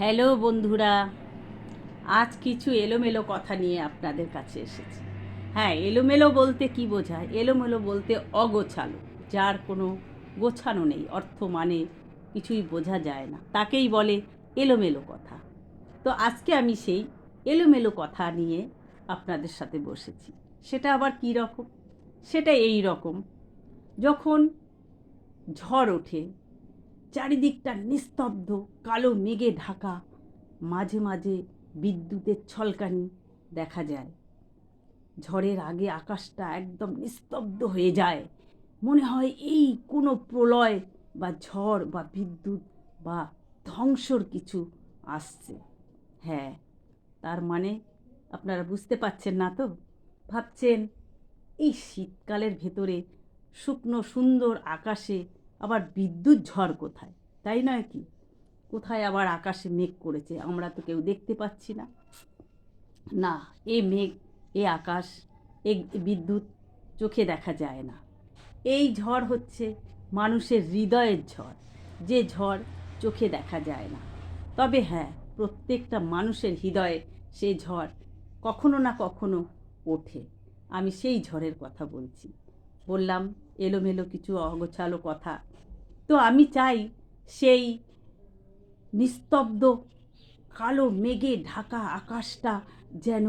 Hello বন্ধুরা, আজ কিছু এলোমেলো কথা নিয়ে আপনাদের কাছে এসেছি। হ্যাঁ এলোমেলো বলতে কি বোঝায়? এলোমেলো বলতে অগোছালো, যার কোনো গোছানো নেই, অর্থ মানে কিছুই বোঝা যায় না, তাকেই বলে এলোমেলো কথা। তো আজকে আমি সেই এলোমেলো কথা নিয়ে আপনাদের সাথে বসেছি। সেটা আবার কী রকম? সেটা এই রকম, যখন ঝড় ওঠে চারিদিকটা নিস্তব্ধ, কালো মেঘে ঢাকা। মাঝে মাঝে বিদ্যুতের ছলকানি দেখা যায়। ঝড়ের আগে আকাশটা একদম নিস্তব্ধ হয়ে যায়। মনে হয় এই কোনো প্রলয় বা ঝড় বা বিদ্যুৎ বা ধ্বংসর কিছু আসছে। হ্যাঁ তার মানে আপনারা বুঝতে পারছেন না তো? ভাবছেন, এই শীতকালের ভেতরে শুকনো সুন্দর আকাশে আবার বিদ্যুৎ ঝড় কোথায়? তাই নয় কি? কোথায় আবার আকাশে মেঘ করেছে? আমরা তো কেউ দেখতে পাচ্ছি না। না, এ মেঘ, এ আকাশ, এ বিদ্যুৎ চোখে দেখা যায় না। এই ঝড় হচ্ছে মানুষের হৃদয়ের ঝড়। যে ঝড় চোখে দেখা যায় না। তবে হ্যাঁ প্রত্যেকটা মানুষের হৃদয়ে সে ঝড় কখনো না কখনো ওঠে। আমি সেই ঝড়ের কথা বলছি। বললাম, এলোমেলো কিছু অগোছালো কথা। তো আমি চাই সেই নিস্তব্ধ কালো মেঘে ঢাকা আকাশটা যেন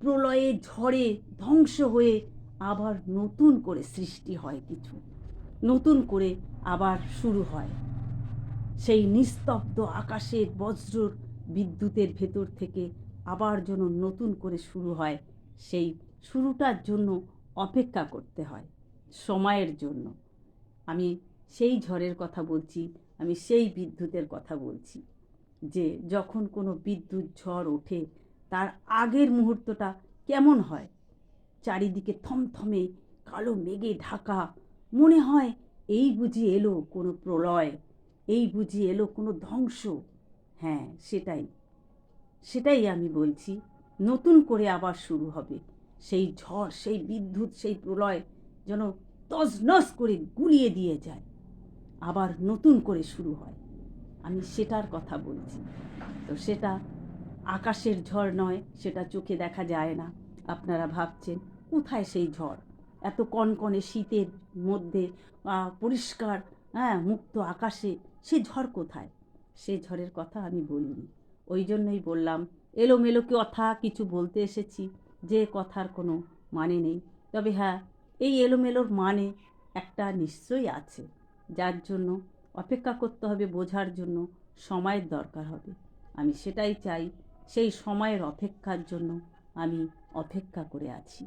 প্রলয়ে ঝড়ে ধ্বংস হয়ে আবার নতুন করে সৃষ্টি হয় কিছু, নতুন করে আবার শুরু হয়। সেই নিস্তব্ধ আকাশের বজ্রর বিদ্যুতের ভেতর থেকে আবার যেন নতুন করে শুরু হয়, সেই শুরুটার জন্য অপেক্ষা করতে হয়। সময়ের জন্য। আমি সেই ঝড়ের কথা বলছি, আমি সেই বিদ্যুতের কথা বলছি যে যখন কোনো বিদ্যুৎ ঝড় ওঠে, তার আগের মুহূর্তটা কেমন হয়? চারিদিকে থমথমে কালো মেঘে ঢাকা। মনে হয় এই বুঝি এলো কোনো প্রলয়, এই বুঝি এলো কোনো ধ্বংস। হ্যাঁ সেটাই। সেটাই আমি বলছি, নতুন করে আবার শুরু হবে। সেই ঝড়, সেই বিদ্যুৎ, সেই প্রলয় যেন তজনস করে গুলিয়ে দিয়ে যায়। আবার নতুন করে শুরু হয়। আমি সেটার কথা বলছি। তো সেটা আকাশের ঝড় নয়, সেটা চোখে দেখা যায় না। আপনারা ভাবছেন, কোথায় সেই ঝড়? এত কনকনে শীতের মধ্যে পরিষ্কার হ্যাঁ মুক্ত আকাশে, সে ঝড় কোথায়? সে ঝড়ের কথা আমি বলিনি। ওই জন্যই বললাম এলোমেলো কথা কিছু বলতে এসেছি, যে কথার কোনো মানে নেই। তবে হ্যাঁ এই এলোমেলোর মানে একটা নিশ্চয়ই আছে, যার জন্য অপেক্ষা করতে হবে, বোঝার জন্য সময়ের দরকার হবে। আমি সেটাই চাই, সেই সময়ের অপেক্ষার জন্য আমি অপেক্ষা করে আছি।